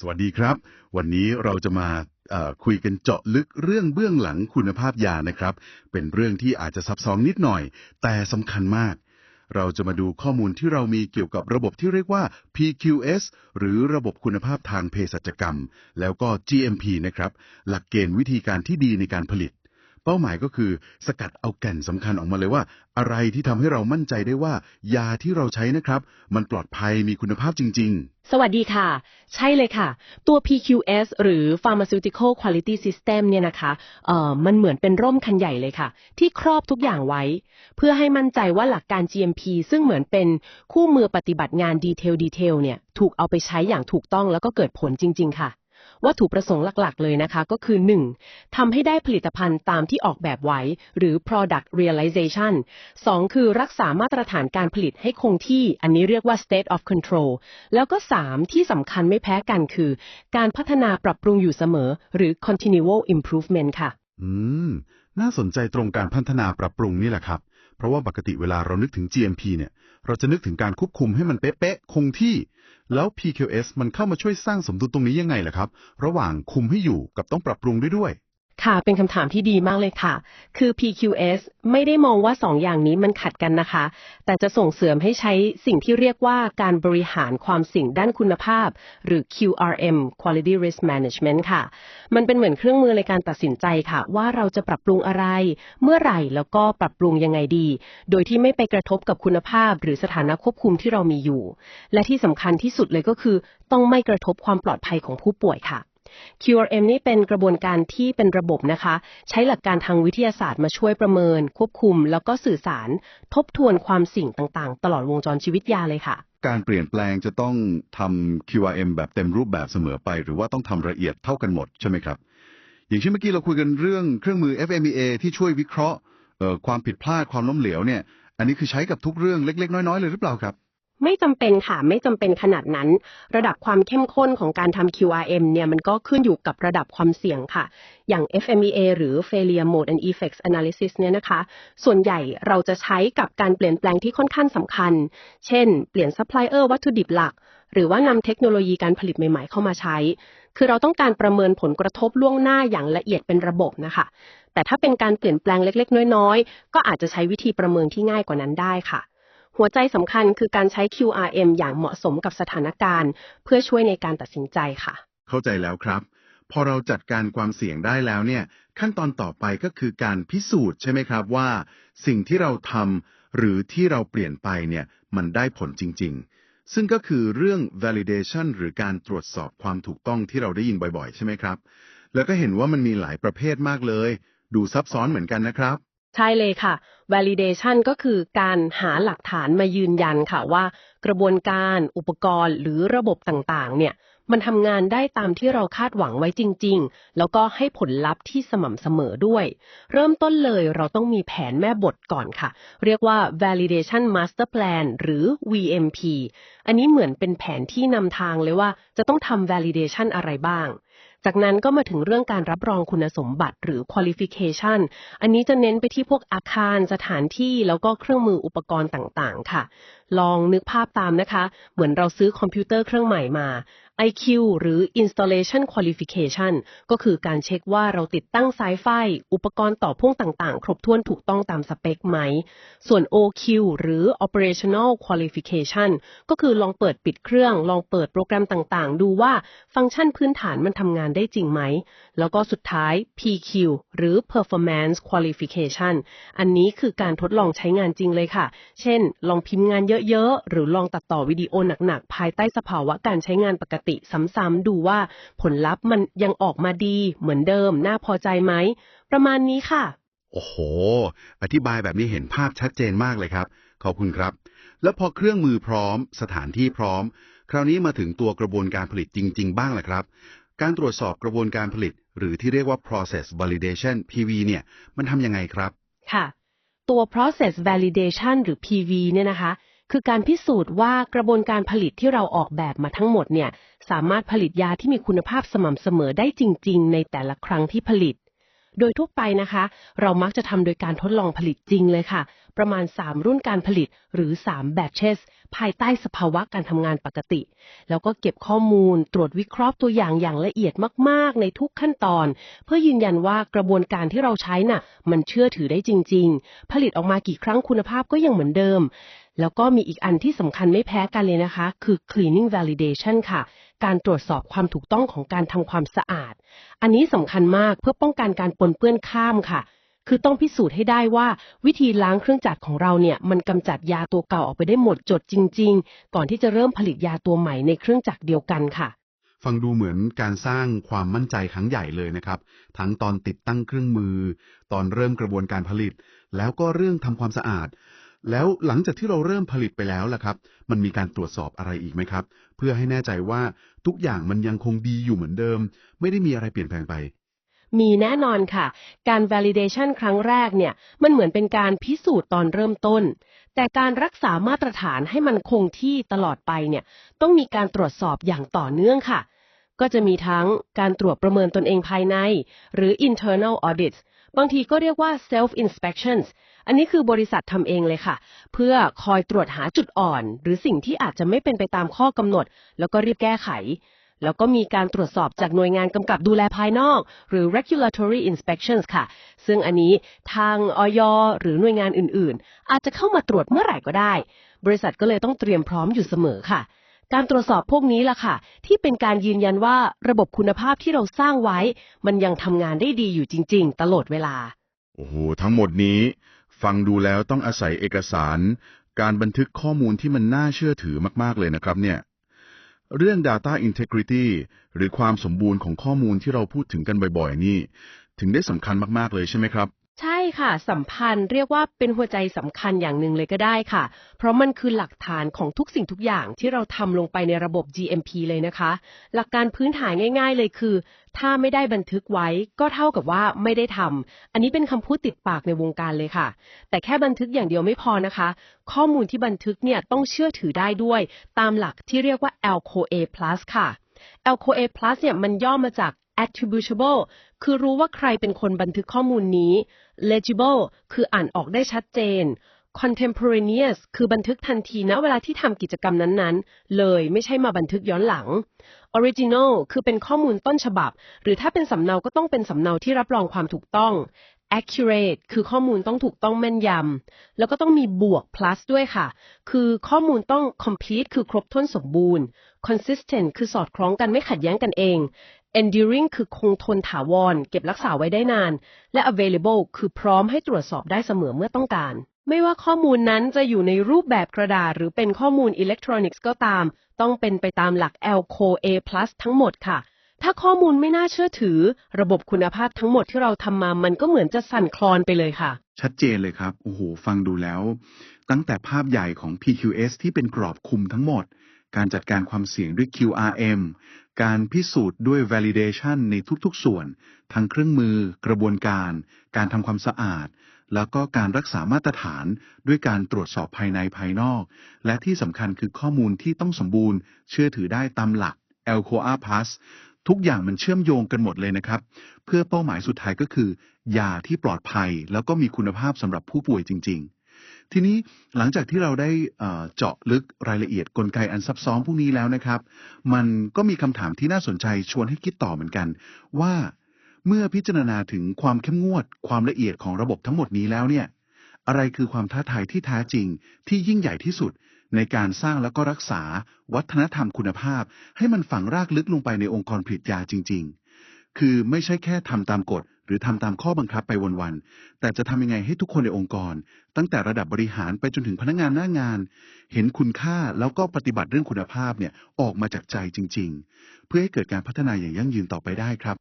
สวัสดีครับ วันนี้เราจะมาคุยกันเจาะลึกเรื่องเบื้องหลังคุณภาพยานะครับ เป็นเรื่องที่อาจจะซับซ้อนนิดหน่อย แต่สำคัญมาก เราจะมาดูข้อมูลที่เรามีเกี่ยวกับระบบที่เรียกว่า PQS หรือระบบคุณภาพทางเภสัชกรรม แล้วก็ GMP นะครับ หลักเกณฑ์วิธีการที่ดีในการผลิต เป้าหมายก็คือ สกัดเอาแก่นสำคัญออกมาเลยว่า อะไรที่ทำให้เรามั่นใจได้ว่า ยาที่เราใช้นะครับ มันปลอดภัยมีคุณภาพจริง ๆ สวัสดีค่ะ ใช่เลยค่ะ ตัว PQS หรือ Pharmaceutical Quality System เนี่ยนะคะเอ่อมันเหมือนเป็นร่มคันใหญ่เลยค่ะ ที่ครอบทุกอย่างไว้ เพื่อให้มั่นใจว่าหลักการ GMP ซึ่งเหมือนเป็นคู่มือปฏิบัติงานดีเทลดีเทลเนี่ยถูกเอาไปใช้อย่างถูกต้องแล้วก็เกิดผลจริง ๆ ค่ะ วัตถุประสงค์หลักๆ เลยนะคะ ก็คือ 1. ทำให้ได้ผลิตภัณฑ์ตามที่ออกแบบไว้ หรือ product realization 2. คือรักษามาตรฐานการผลิตให้คงที่ อันนี้เรียกว่า state of control แล้วก็ 3. ที่สำคัญไม่แพ้กันคือ การพัฒนาปรับปรุงอยู่เสมอ หรือ continual improvement ค่ะ อืม น่าสนใจตรงการพัฒนาปรับปรุงนี่แหละครับ เพราะว่าปกติเวลาเรานึกถึง GMP เนี่ย เราจะนึกถึงการควบคุมให้มันเป๊ะๆคงที่ แล้ว PQS มันเข้ามาช่วยสร้างสมดุลตรงนี้ยังไงล่ะครับ ระหว่างคุมให้อยู่กับต้องปรับปรุงด้วยด้วย ค่ะเป็นคำถามที่ดีมากเลยค่ะ คือ PQS ไม่ได้มองว่าสองอย่างนี้มันขัดกันนะคะ แต่จะส่งเสริมให้ใช้สิ่งที่เรียกว่าการบริหารความเสี่ยงด้านคุณภาพ หรือ QRM Quality Risk Management ค่ะ มันเป็นเหมือนเครื่องมือในการตัดสินใจค่ะ ว่าเราจะปรับปรุงอะไร เมื่อไหร่แล้วก็ปรับปรุงยังไงดี โดยที่ไม่ไปกระทบกับคุณภาพ หรือสถานะควบคุมที่เรามีอยู่ และที่สำคัญที่สุดเลยก็คือ ต้องไม่กระทบความปลอดภัยของผู้ป่วยค่ะ QRM นี่เป็นกระบวนการที่เป็นระบบนะคะ ใช้หลักการทางวิทยาศาสตร์มาช่วยประเมิน ควบคุม แล้วก็สื่อสาร ทบทวนความสิ่งต่างๆ ตลอดวงจรชีวิตยาเลยค่ะ การเปลี่ยนแปลงจะต้องทำ QRM แบบเต็มรูปแบบเสมอไป หรือว่าต้องทำละเอียดเท่ากันหมดใช่ไหมครับ อย่างเช่นเมื่อกี้เราคุยกันเรื่องเครื่องมือ FMEA ที่ช่วยวิเคราะห์ความผิดพลาดความล้มเหลวเนี่ย อันนี้คือใช้กับทุกเรื่องเล็ก ๆ น้อยๆเลยหรือเปล่าครับ ไม่จำเป็นค่ะ ไม่จำเป็นขนาดนั้น ระดับความเข้มข้นของการทำ QRM เนี่ยมันก็ขึ้นอยู่กับระดับความเสี่ยงค่ะ อย่าง FMEA หรือ Failure Mode and Effects Analysis เนี่ยนะคะ ส่วนใหญ่เราจะใช้กับการเปลี่ยนแปลงที่ค่อนข้างสำคัญ เช่น เปลี่ยนซัพพลายเออร์วัตถุดิบหลัก หรือว่านำเทคโนโลยีการผลิตใหม่ๆ เข้ามาใช้ คือเราต้องการประเมินผลกระทบล่วงหน้าอย่างละเอียดเป็นระบบนะคะ แต่ถ้าเป็นการเปลี่ยนแปลงเล็ก ๆ น้อยๆ ก็อาจจะใช้วิธีประเมินที่ง่ายกว่านั้นได้ค่ะ หัวใจสำคัญคือการใช้ QRM อย่างเหมาะสมกับสถานการณ์ เพื่อช่วยในการตัดสินใจค่ะ เข้าใจแล้วครับ พอเราจัดการความเสี่ยงได้แล้วเนี่ย ขั้นตอนต่อไปก็คือการพิสูจน์ใช่ไหมครับว่า สิ่งที่เราทำหรือที่เราเปลี่ยนไปเนี่ยมันได้ผลจริง ๆ ซึ่งก็คือเรื่อง validation หรือการตรวจสอบความถูกต้องที่เราได้ยินบ่อยๆ ใช่ไหมครับ แล้วก็เห็นว่ามันมีหลายประเภทมากเลย ดูซับซ้อนเหมือนกันนะครับ ใช่เลยค่ะ validation ก็คือการหาหลักฐานมายืนยันค่ะว่า กระบวนการอุปกรณ์หรือระบบต่างๆ เนี่ย มันทำงานได้ตามที่เราคาดหวังไว้จริง ๆ แล้วก็ให้ผลลัพธ์ที่สม่ำเสมอด้วย เริ่มต้นเลยเราต้องมีแผนแม่บทก่อนค่ะ เรียกว่า validation master plan หรือ VMP อันนี้เหมือนเป็นแผนที่นำทางเลยว่าจะต้องทำ validation อะไรบ้าง จากนั้นก็มาถึงเรื่องการรับรองคุณสมบัติหรือ qualification อันนี้จะเน้นไปที่พวกอาคารสถานที่แล้วก็เครื่องมืออุปกรณ์ต่างๆ ค่ะ ลองนึกภาพตามนะคะ เหมือนเราซื้อคอมพิวเตอร์เครื่องใหม่มา IQ หรือ Installation Qualification ก็คือการเช็คว่าเราติดตั้งสายไฟ อุปกรณ์ต่อพ่วงต่างๆ ครบถ้วนถูกต้องตามสเปคไหม ส่วน OQ หรือ Operational Qualification ก็คือลองเปิดปิดเครื่อง ลองเปิดโปรแกรมต่างๆ ดูว่าฟังก์ชันพื้นฐานมันทำงานได้จริงไหม แล้วก็สุดท้าย PQ หรือ Performance Qualification อันนี้คือการทดลองใช้งานจริงเลยค่ะ เช่น ลองพิมพ์งานเยอะๆ หรือลองตัดต่อวิดีโอหนักๆ ภายใต้สภาวะการใช้งานปกติซ้ำๆดูว่าผลลัพธ์มันยังออกมาดีเหมือนเดิม น่าพอใจไหม ประมาณนี้ค่ะ โอ้โห อธิบายแบบนี้เห็นภาพชัดเจนมากเลยครับ ขอบคุณครับ แล้วพอเครื่องมือพร้อม สถานที่พร้อม คราวนี้มาถึงตัวกระบวนการผลิตจริง ๆ บ้างแหละครับ การตรวจสอบกระบวนการผลิต หรือที่เรียกว่า process validation PV เนี่ย มันทำยังไงครับ ค่ะ ตัว process validation หรือ PV เนี่ยนะคะ คือการพิสูจน์ว่ากระบวนการผลิตที่เราออกแบบมาทั้งหมดเนี่ยสามารถผลิตยาที่มีคุณภาพสม่ำเสมอได้จริง ๆ ในแต่ละครั้งที่ผลิต โดยทั่วไปนะคะ เรามักจะทำโดยการทดลองผลิตจริงเลยค่ะ ประมาณ 3 รุ่นการผลิตหรือ 3 batches ภายใต้สภาวะการทำงานปกติ แล้วก็เก็บข้อมูล ตรวจวิเคราะห์ตัวอย่างอย่างละเอียดมาก ๆ ในทุกขั้นตอน เพื่อยืนยันว่ากระบวนการที่เราใช้น่ะ มันเชื่อถือได้จริง ๆ ผลิตออกมากี่ครั้งคุณภาพก็ยังเหมือนเดิม แล้วก็มีอีกอันที่สำคัญไม่แพ้กันเลยนะคะ คือ cleaning validation ค่ะ การตรวจสอบความถูกต้องของการทำความสะอาด อันนี้สำคัญมากเพื่อป้องกันการปนเปื้อนข้ามค่ะ คือต้องพิสูจน์ให้ได้ว่าวิธีล้างเครื่องจักรของเราเนี่ยมันกำจัดยาตัวเก่าออกไปได้หมดจดจริง ๆ ก่อนที่จะเริ่มผลิตยาตัวใหม่ในเครื่องจักรเดียวกันค่ะฟังดูเหมือนการสร้างความมั่นใจครั้งใหญ่เลยนะครับ ทั้งตอนติดตั้งเครื่องมือ ตอนเริ่มกระบวนการผลิต แล้วก็เรื่องทำความสะอาด แล้วหลังจากที่เราเริ่มผลิตไปแล้วล่ะครับ มันมีการตรวจสอบอะไรอีกไหมครับ เพื่อให้แน่ใจว่าทุกอย่างมันยังคงดีอยู่เหมือนเดิม ไม่ได้มีอะไรเปลี่ยนแปลงไปมีแน่นอนค่ะ การ validation ครั้งแรกเนี่ย มันเหมือนเป็นการพิสูจน์ตอนเริ่มต้น แต่การรักษามาตรฐานให้มันคงที่ตลอดไปเนี่ย ต้องมีการตรวจสอบอย่างต่อเนื่องค่ะ ก็จะมีทั้งการตรวจประเมินตนเองภายใน หรือ internal audits บางทีก็เรียกว่า self inspections อันนี้คือบริษัททำเองเลยค่ะ เพื่อคอยตรวจหาจุดอ่อน หรือสิ่งที่อาจจะไม่เป็นไปตามข้อกำหนด แล้วก็รีบแก้ไข แล้วก็มีการตรวจสอบจากหน่วยงานกำกับดูแลภายนอก หรือ regulatory inspections ค่ะ ซึ่งอันนี้ทางออยหรือหน่วยงานอื่นๆ อาจจะเข้ามาตรวจเมื่อไหร่ก็ได้ บริษัทก็เลยต้องเตรียมพร้อมอยู่เสมอค่ะ การตรวจสอบพวกนี้ล่ะค่ะ ที่เป็นการยืนยันว่าระบบคุณภาพที่เราสร้างไว้ มันยังทำงานได้ดีอยู่จริง ๆ ตลอดเวลา โอ้โห ทั้งหมดนี้ ฟังดูแล้วต้องอาศัยเอกสาร การบันทึกข้อมูลที่มันน่าเชื่อถือมากๆเลยนะครับเนี่ย เรื่อง data integrity หรือความสมบูรณ์ของข้อมูลที่เราพูดถึงกันบ่อยๆ นี่ ถึงได้สำคัญมากๆเลยใช่ไหมครับ ค่ะ สัมพันธ์เรียกว่าเป็นหัวใจสำคัญอย่างหนึ่งเลยก็ได้ค่ะ เพราะมันคือหลักฐานของทุกสิ่งทุกอย่างที่เราทำลงไปในระบบ GMP เลยนะคะ หลักการพื้นฐานง่าย ๆ เลยคือ ถ้าไม่ได้บันทึกไว้ก็เท่ากับว่าไม่ได้ทำอันนี้เป็นคำพูดติดปากในวงการเลยค่ะ แต่แค่บันทึกอย่างเดียวไม่พอนะคะ ข้อมูลที่บันทึกเนี่ยต้องเชื่อถือได้ด้วย ตามหลักที่เรียกว่า LCOA+ ค่ะ LCOA+ เนี่ยมันย่อมาจาก attributable คือรู้ว่าใครเป็นคนบันทึกข้อมูลนี้ legible คืออ่านออกได้ชัดเจน contemporaneous คือบันทึกทันทีนะเวลาที่ทำกิจกรรมนั้นๆ เลยไม่ใช่มาบันทึกย้อนหลัง original คือเป็นข้อมูลต้นฉบับ หรือถ้าเป็นสำเนาก็ต้องเป็นสำเนาที่รับรองความถูกต้อง accurate คือข้อมูลต้องถูกต้องแม่นยำ แล้วก็ต้องมีบวก plus ด้วยค่ะ คือข้อมูลต้อง complete คือครบถ้วนสมบูรณ์ consistent คือสอดคล้องกันไม่ขัดแย้งกันเอง enduring คือคงทนถาวร เก็บรักษาไว้ได้นาน และ available คือพร้อมให้ตรวจสอบได้เสมอเมื่อต้องการ ไม่ว่าข้อมูลนั้นจะอยู่ในรูปแบบกระดาษ หรือเป็นข้อมูลอิเล็กทรอนิกส์ก็ตาม ต้องเป็นไปตามหลัก LCOA+ ทั้งหมดค่ะ ถ้าข้อมูลไม่น่าเชื่อถือ ระบบคุณภาพทั้งหมดที่เราทำมามันก็เหมือนจะสั่นคลอนไปเลยค่ะ ชัดเจนเลยครับ โอ้โห ฟังดูแล้ว ตั้งแต่ภาพใหญ่ของ PQS ที่เป็นกรอบคุมทั้งหมด การจัดการความเสี่ยงด้วย QRM การพิสูจน์ด้วย validation ในทุกๆ ส่วน ทั้งเครื่องมือ กระบวนการ การทำความสะอาด แล้วก็การรักษามาตรฐานด้วยการตรวจสอบภายในภายนอก และที่สำคัญคือข้อมูลที่ต้องสมบูรณ์ เชื่อถือได้ตามหลัก LCOA Plus ทุกอย่างมันเชื่อมโยงกันหมดเลยนะครับ เพื่อเป้าหมายสุดท้ายก็คือ ยาที่ปลอดภัยแล้วก็มีคุณภาพสำหรับผู้ป่วยจริง ๆ ทีนี้หลังจากที่เราได้เจาะลึกรายละเอียดกลไกอันซับซ้อนพวกนี้แล้วนะครับ มันก็มีคำถามที่น่าสนใจชวนให้คิดต่อเหมือนกัน ว่าเมื่อพิจารณาถึงความเข้มงวด ความละเอียดของระบบทั้งหมดนี้แล้วเนี่ยอะไรคือความท้าทายที่แท้จริง ที่ยิ่งใหญ่ที่สุด ในการสร้างแล้วก็รักษาวัฒนธรรมคุณภาพ ให้มันฝังรากลึกลงไปในองค์กรผลิตยาจริง ๆ คือไม่ใช่แค่ทำตามกฎ หรือทำตามข้อบังคับไปวันๆ แต่จะทำยังไงให้ทุกคนในองค์กร ตั้งแต่ระดับบริหารไปจนถึงพนักงานหน้างาน เห็นคุณค่าแล้วก็ปฏิบัติเรื่องคุณภาพเนี่ยออกมาจากใจจริง ๆ เพื่อให้เกิดการพัฒนาอย่างยั่งยืนต่อไปได้ครับ